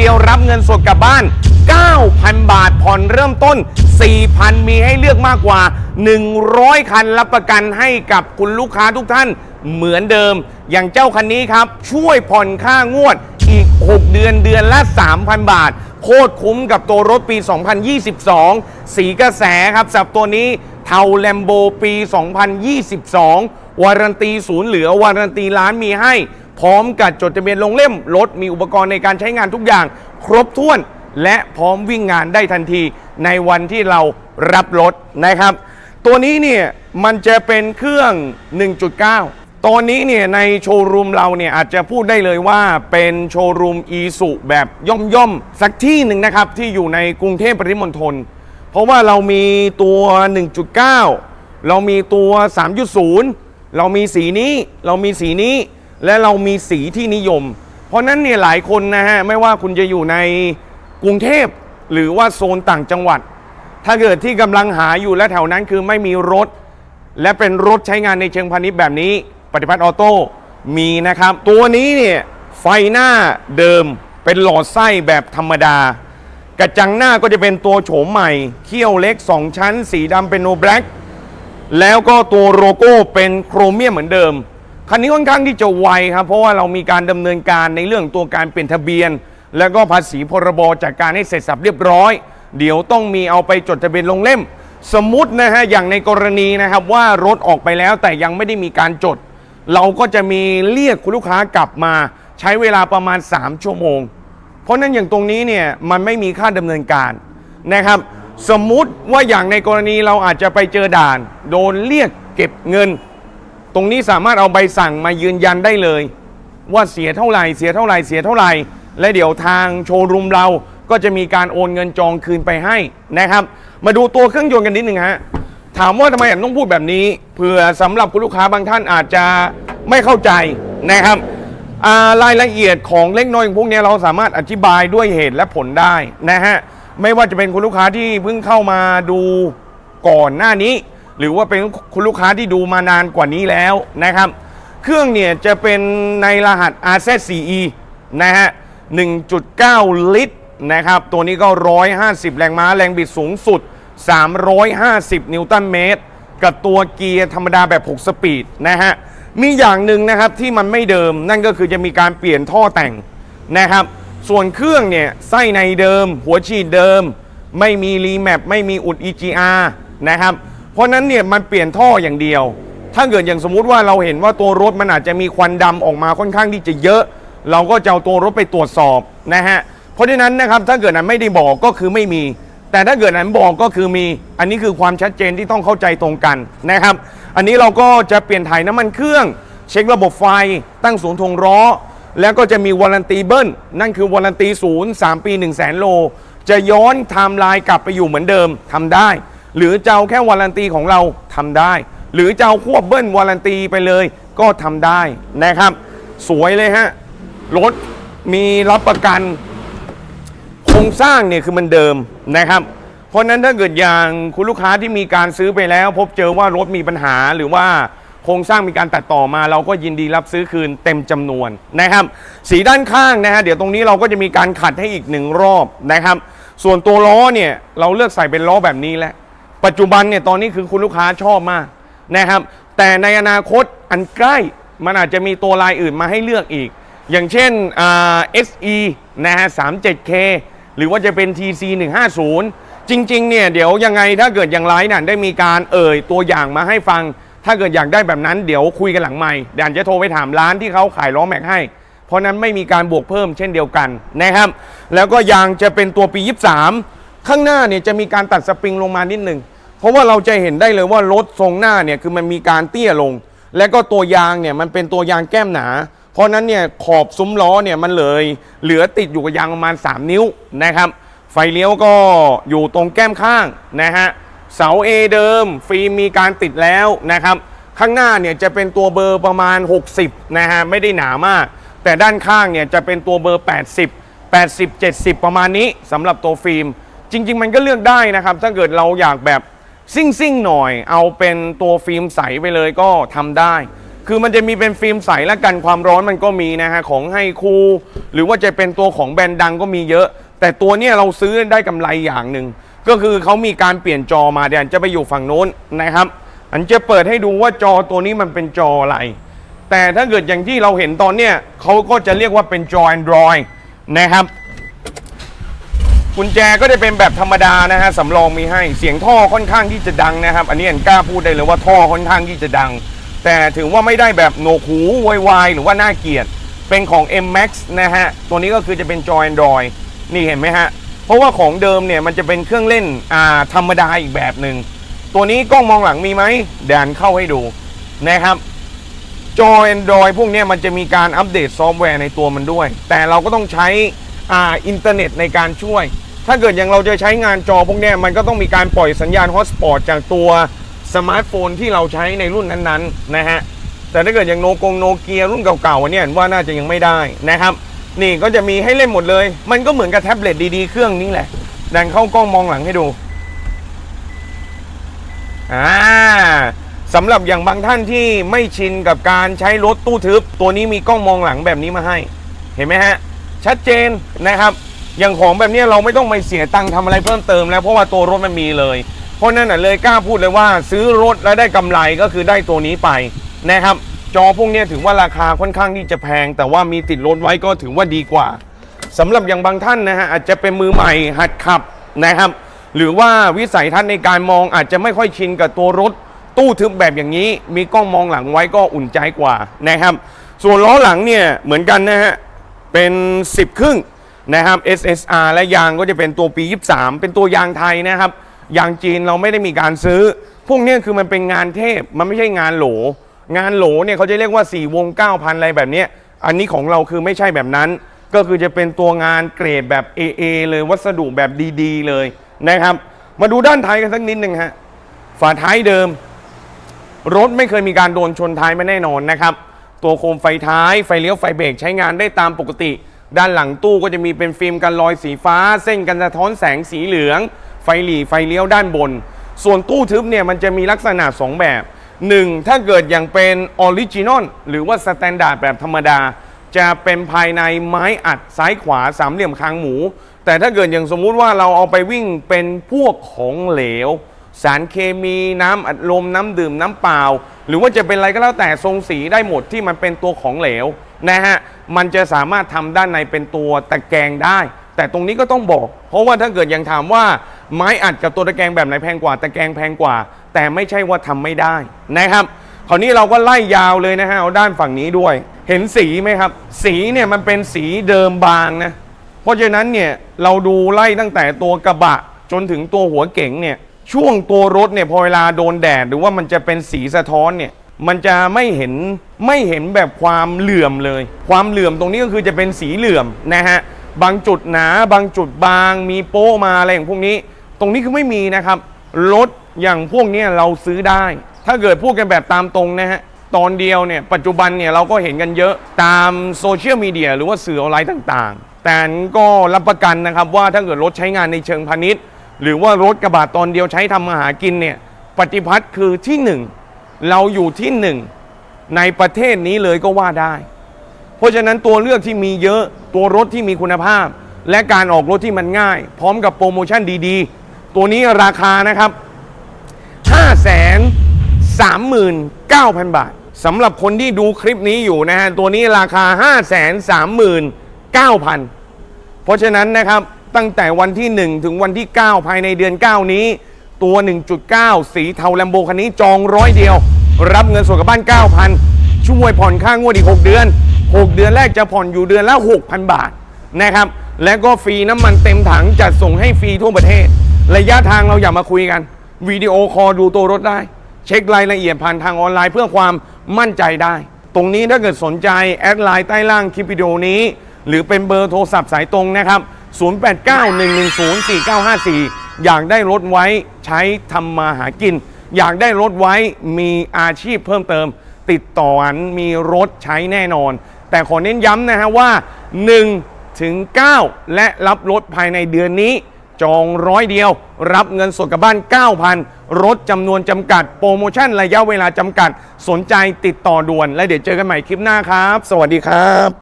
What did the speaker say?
เดียวรับเงินสดกลับบ้าน 9,000 บาทผ่อนเริ่มต้น 4,000 มีให้เลือกมากกว่า 100 คันรับประกันให้กับคุณลูกค้าทุกท่านเหมือนเดิม อย่างเจ้าคันนี้ครับ ช่วยผ่อนค่างวดอีก 6 เดือนเดือนละ 3,000 บาท โคตรคุ้มกับตัวรถปี 2022 สีกระแสครับสับตัวนี้เทาแลมโบปี 2022 วารันตีศูนย์เหลือ วารันตีล้านมีให้ พร้อมกับจดทะเบียนลงเล่มรถมีอุปกรณ์ในการใช้งานทุกอย่าง ครบถ้วน และพร้อมวิ่งงานได้ทันทีในวันที่เรารับรถนะครับ ตัวนี้เนี่ยมันจะเป็นเครื่อง 1.9 ตอนนี้เนี่ยในโชว์รูมเราเนี่ยอาจจะพูดได้เลยว่าเป็นโชว์รูมอีสุแบบย่อมๆ สักที่หนึ่งนะครับที่อยู่ในกรุงเทพปริมณฑลเพราะว่าเรามีตัว 1.9 เรามีตัว 3.0 เรามีสีนี้ เรามีสีนี้ และเรามีสีที่นิยม เพราะนั้นเนี่ยหลายคนนะฮะไม่ว่าคุณจะอยู่ในกรุงเทพหรือว่าโซนต่างจังหวัด ถ้าเกิดที่กำลังหาอยู่และแถวนั้นคือไม่มีรถ และเป็นรถใช้งานในเชิงพาณิชย์แบบนี้ ปฏิพัฒน์ออโต้มีนะครับ ตัวนี้เนี่ยไฟหน้าเดิมเป็นหลอดไส้แบบธรรมดา กระจังหน้าก็จะเป็นตัวโฉมใหม่ เขี้ยวเล็ก 2 ชั้น สีดำเป็นโนแบล็กแล้วก็ตัวโลโก้เป็นโครเมียมเหมือนเดิม คันนี้ค่อนข้างที่จะไวครับ เพราะว่าเรามีการดำเนินการในเรื่องตัวการเปลี่ยนทะเบียน แล้วก็ภาษีพรบจากการให้เสร็จสับเรียบร้อย เดี๋ยวต้องมีเอาไปจดทะเบียนลงเล่ม สมมตินะฮะอย่างในกรณีนะครับว่ารถออกไปแล้วแต่ยังไม่ได้มีการจด เราก็จะมีเรียกคุณลูกค้ากลับมาใช้เวลาประมาณ 3 ชั่วโมง เพราะนั้นอย่างตรงนี้เนี่ยมันไม่มีค่าดำเนินการนะครับ สมมุติว่าอย่างในกรณีเราอาจจะไปเจอด่าน โดนเรียกเก็บเงิน รงนี้สามารถเอาใบสั่งมายืนยันได้เลย ว่าเสียเท่าไหร่เสียเท่าไหร่เสียเท่าไหร่ และเดี๋ยวทางโชว์รูมเราก็จะมีการโอนเงินจองคืนไปให้นะครับ มาดูตัวเครื่องยนต์กันนิดหนึ่งฮะถามว่าทำไมผมต้องพูดแบบนี้เผื่อสำหรับคุณลูกค้าบางท่านอาจจะไม่เข้าใจนะครับรายละเอียดของเล็กน้อยพวกนี้เราสามารถอธิบายด้วยเหตุและผลได้นะฮะไม่ว่าจะเป็นคุณลูกค้าที่เพิ่งเข้ามาดูก่อนหน้านี้ หรือว่าเป็นคุณลูกค้าที่ดูมานานกว่านี้แล้วนะครับ เครื่องเนี่ยจะเป็นในรหัส RZ4E นะฮะ 1.9 ลิตรนะครับ ตัวนี้ก็ 150 แรงม้าแรงบิดสูงสุด 350 นิวตันเมตร กับตัวเกียร์ธรรมดาแบบ 6 สปีดนะฮะ มีอย่างหนึ่งนะครับที่มันไม่เดิมนั่นก็คือจะมีการเปลี่ยนท่อแต่งนะครับ ส่วนเครื่องเนี่ยไส้ในเดิม หัวฉีดเดิม ไม่มีรีแมปไม่มีอุด EGR นะครับ ราะนั้นเนี่ยมันเปลี่ยนท่ออย่างเดียว ถ้าเกิดอย่างสมมุติว่าเราเห็นว่าตัวรถมันอาจจะมีควันดำออกมาค่อนข้างที่จะเยอะ เราก็จะเอาตัวรถไปตรวจสอบนะฮะเพราะฉะนั้นนะครับถ้าเกิดนั้นไม่ได้บอกก็คือไม่มี แต่ถ้าเกิดนั้นบอกก็คือมี อันนี้คือความชัดเจนที่ต้องเข้าใจตรงกันนะครับ อันนี้เราก็จะเปลี่ยนถ่ายน้ำมันเครื่อง เช็คระบบไฟตั้งศูนย์ทงล้อแล้วก็จะมีวารันตีเบิ้ลนั่นคือวารันตีศูนย์สามปี1 0 0 0 0แสนโล จะย้อนไทม์ไลน์กลับไปอยู่เหมือนเดิมทำได้ หรือจะเอาแค่วารันตีของเราทำได้ หรือจะเอาควบเบิ้ลวารันตีไปเลยก็ทำได้นะครับ สวยเลยฮะรถมีรับประกันโครงสร้างเนี่ยคือมันเดิมนะครับ เพราะฉะนั้นถ้าเกิดอย่างคุณลูกค้าที่มีการซื้อไปแล้ว พบเจอว่ารถมีปัญหาหรือว่าโครงสร้างมีการตัดต่อมา เราก็ยินดีรับซื้อคืนเต็มจำนวนนะครับ สีด้านข้างนะฮะเดี๋ยวตรงนี้เราก็จะมีการขัดให้อีกหนึ่งรอบนะครับ ส่วนตัวล้อเนี่ยเราเลือกใส่เป็นล้อแบบนี้แหละ ปัจจุบันเนี่ยตอนนี้คือคุณลูกค้าชอบมากนะครับ แต่ในอนาคตอันใกล้มันอาจจะมีตัวลายอื่นมาให้เลือกอีก อย่างเช่นอ่า SE นะฮะ 37K หรือว่าจะเป็น TC 150จริงๆเนี่ยเดี๋ยวยังไงถ้าเกิดอย่างไรน่ะได้มีการเอ่ยตัวอย่างมาให้ฟัง ถ้าเกิดอยากได้แบบนั้นเดี๋ยวคุยกันหลังใหม่เดี๋ยวอันจะโทรไปถามร้านที่เขาขายล้อแม็กให้ เพราะนั้นไม่มีการบวกเพิ่มเช่นเดียวกันนะครับ แล้วก็ยางจะเป็นตัวปี 23 ข้างหน้าเนี่ยจะมีการตัดสปริงลงมานิดหนึ่ง เพราะว่าเราจะเห็นได้เลยว่ารถทรงหน้าเนี่ยคือมันมีการเตี้ยลง และก็ตัวยางเนี่ยมันเป็นตัวยางแก้มหนา เพราะนั้นเนี่ยขอบซุ้มล้อเนี่ยมันเลย เหลือติดอยู่กับยางประมาณ 3 นิ้วนะครับ ไฟเลี้ยวก็อยู่ตรงแก้มข้างนะฮะเสา A เดิมฟิล์มมีการติดแล้วนะครับ ข้างหน้าเนี่ยจะเป็นตัวเบอร์ประมาณ 60นะฮะไม่ได้หนามาก แต่ด้านข้างเนี่ยจะเป็นตัวเบอร์ 80 80 70 ประมาณนี้สำหรับตัวฟิล์ม จริง ๆ มันก็เลือกได้นะครับ ถ้าเกิดเราอยากแบบ ซิ่งๆหน่อย เอาเป็นตัวฟิล์มใสไปเลยก็ทำได้ คือมันจะมีเป็นฟิล์มใสและกันความร้อนมันก็มีนะฮะของให้คูหรือว่าจะเป็นตัวของแบรนด์ดังก็มีเยอะ แต่ตัวเนี้ยเราซื้อได้กำไรอย่างหนึ่งก็คือเขามีการเปลี่ยนจอมาเดี๋ยวอันจะไปอยู่ฝั่งโน้นนะครับ อันจะเปิดให้ดูว่าจอตัวนี้มันเป็นจออะไร แต่ถ้าเกิดอย่างที่เราเห็นตอนเนี้ยเขาก็จะเรียกว่าเป็นจอ Android นะครับ กุญแจก็จะเป็นแบบธรรมดานะฮะสำรองมีให้เสียงท่อค่อนข้างที่จะดังนะครับ อันนี้อันกล้าพูดได้เลยว่าท่อค่อนข้างที่จะดัง แต่ถือว่าไม่ได้แบบโหนกหูวายวายหรือว่าน่าเกลียดเป็นของ M Max นะฮะ ตัวนี้ก็คือจะเป็นจอ Android นี่เห็นไหมฮะ เพราะว่าของเดิมเนี่ยมันจะเป็นเครื่องเล่นอ่าธรรมดาอีกแบบหนึ่ง ตัวนี้กล้องมองหลังมีไหมเดี๋ยวอันเข้าให้ดูนะครับ จอ Android พวกนี้มันจะมีการอัปเดตซอฟต์แวร์ในตัวมันด้วย แต่เราก็ต้องใช้อ่าอินเทอร์เน็ตในการช่วย ถ้าเกิดอย่างเราจะใช้งานจอพวกนี้มันก็ต้องมีการปล่อยสัญญาณฮอตสปอตจากตัวสมาร์ทโฟนที่เราใช้ในรุ่นนั้นๆนะฮะแต่ถ้าเกิดอย่างโนกงโนเกียรุ่นเก่าๆอันเนี่ยว่าน่าจะยังไม่ได้นะครับ นี่ก็จะมีให้เล่นหมดเลย มันก็เหมือนกับแท็บเล็ตดีๆเครื่องนี้แหละดันเข้ากล้องมองหลังให้ดูอ่าสำหรับอย่างบางท่านที่ไม่ชินกับการใช้รถตู้ทึบ ตัวนี้มีกล้องมองหลังแบบนี้มาให้ เห็นไหมฮะ ชัดเจนนะครับ อย่างของแบบนี้เราไม่ต้องไปเสียตังค์ทำอะไรเพิ่มเติมแล้วเพราะว่าตัวรถมันมีเลย เพราะนั่นน่ะเลยกล้าพูดเลยว่าซื้อรถแล้วได้กำไรก็คือได้ตัวนี้ไปนะครับ จอพวกนี้ถือว่าราคาค่อนข้างที่จะแพง แต่ว่ามีติดรถไว้ก็ถือว่าดีกว่าสำหรับอย่างบางท่านนะฮะอาจจะเป็นมือใหม่หัดขับนะครับ หรือว่าวิสัยทัศน์ในการมองอาจจะไม่ค่อยชินกับตัวรถตู้ทึบแบบอย่างนี้ มีกล้องมองหลังไว้ก็อุ่นใจกว่านะครับ ส่วนล้อหลังเนี่ยเหมือนกันนะฮะเป็น 10 ครึ่ง นะครับ SSR และยางก็จะเป็นตัวปี 23 เป็นตัวยางไทยนะครับ ยางจีนเราไม่ได้มีการซื้อ พวกนี้คือมันเป็นงานเทพ มันไม่ใช่งานโหล งานโหลเนี่ยเขาจะเรียกว่า 4 วง 9,000 อะไรแบบนี้ อันนี้ของเราคือไม่ใช่แบบนั้น ก็คือจะเป็นตัวงานเกรดแบบ AA เลยวัสดุแบบดีๆ เลยนะครับ มาดูด้านท้ายกันสักนิดหนึ่งฮะ ฝาท้ายเดิม รถไม่เคยมีการโดนชนท้ายมาแน่นอนนะครับ ตัวโคมไฟท้าย ไฟเลี้ยว ไฟเบรกใช้งานได้ตามปกติ ด้านหลังตู้ก็จะมีเป็นฟิล์มกันรอยสีฟ้า เส้นกันสะท้อนแสงสีเหลือง ไฟหลีไฟเลี้ยวด้านบน ส่วนตู้ทึบเนี่ยมันจะมีลักษณะ 2 แบบ 1. ถ้าเกิดอย่างเป็นออริจินอลหรือว่าสแตนดาร์ดแบบธรรมดา จะเป็นภายในไม้อัดซ้ายขวาสามเหลี่ยมคางหมู แต่ถ้าเกิดอย่างสมมุติว่าเราเอาไปวิ่งเป็นพวกของเหลว สารเคมีน้ำอัดลมน้ำดื่มน้ำเปล่า หรือว่าจะเป็นอะไรก็แล้วแต่ทรงสีได้หมดที่มันเป็นตัวของเหลว นะฮะมันจะสามารถทำด้านในเป็นตัวตะแกรงได้ แต่ตรงนี้ก็ต้องบอก เพราะว่าถ้าเกิดยังถามว่าไม้อัดกับตัวตะแกรงแบบไหนแพงกว่าตะแกรงแพงกว่า แต่ไม่ใช่ว่าทำไม่ได้นะครับคราวนี้เราก็ไล่ยาวเลยนะฮะเอาด้านฝั่งนี้ด้วย เห็นสีไหมครับ สีเนี่ยมันเป็นสีเดิมบางนะเพราะฉะนั้นเนี่ยเราดูไล่ตั้งแต่ตัวกระบะจนถึงตัวหัวเก๋งเนี่ยช่วงตัวรถเนี่ยพอเวลาโดนแดดหรือว่ามันจะเป็นสีสะท้อนเนี่ย มันจะไม่เห็นไม่เห็นแบบความเหลื่อมเลย ความเหลื่อมตรงนี้ก็คือจะเป็นสีเหลื่อมนะฮะบางจุดหนาบางจุดบาง มีโป๊ะมาอะไรอย่างพวกนี้ ตรงนี้คือไม่มีนะครับรถอย่างพวกนี้เราซื้อได้ ถ้าเกิดพูดกันแบบตามตรงนะฮะตอนเดียวเนี่ยปัจจุบันเนี่ยเราก็เห็นกันเยอะตามโซเชียลมีเดียหรือว่าสื่อออนไลน์ต่างๆ แต่ก็รับประกันนะครับว่าถ้าเกิดรถใช้งานในเชิงพาณิชย์ หรือว่ารถกระบะตอนเดียวใช้ทำมาหากินเนี่ยปฏิพัทธ์คือที่หนึ่ง เราอยู่ที่หนึ่งในประเทศนี้เลยก็ว่าได้ เพราะฉะนั้นตัวเลือกที่มีเยอะตัวรถที่มีคุณภาพ และการออกรถที่มันง่าย พร้อมกับโปรโมชั่นดีๆ ตัวนี้ราคานะครับ 5 3 9 0 0 0 บาทสำหรับคนที่ดูคลิปนี้อยู่นะฮะ ตัวนี้ราคา 5 3 9 0 0 0 เพราะฉะนั้นนะครับตั้งแต่วันที่ 1 ถึงวันที่ 9 ภายในเดือน 9 นี้ ตัว 1.9 สีเทาแลมโบคันนี้จองร้อยเดียว รับเงินส่วนกับบ้าน 9,000 ช่วยผ่อนค่างวดอีก 6 เดือน 6 เดือนแรกจะผ่อนอยู่เดือนละ 6,000 บาทนะครับ และก็ฟรีน้ำมันเต็มถังจัดส่งให้ฟรีทั่วประเทศ ระยะทางเราอย่ามาคุยกันวิดีโอคอลดูตัวรถได้ เช็ครายละเอียดผ่านทางออนไลน์เพื่อความมั่นใจได้ ตรงนี้ถ้าเกิดสนใจ แอดไลน์ใต้ล่างคลิปวิดีโอนี้ หรือเป็นเบอร์โทรศัพท์สายตรงนะครับ 0891104954 อยากได้รถไว้ใช้ทำมาหากิน อยากได้รถไว้มีอาชีพเพิ่มเติม ติดต่ออันมีรถใช้แน่นอน แต่ขอเน้นย้ำนะฮะว่า1ถึง9และรับรถภายในเดือนนี้ จองร้อยเดียว รับเงินสดกับบ้าน 9,000 รถจำนวนจำกัด โปรโมชั่นระยะเวลาจำกัด สนใจติดต่อด่วน และเดี๋ยวเจอกันใหม่คลิปหน้าครับ สวัสดีครับ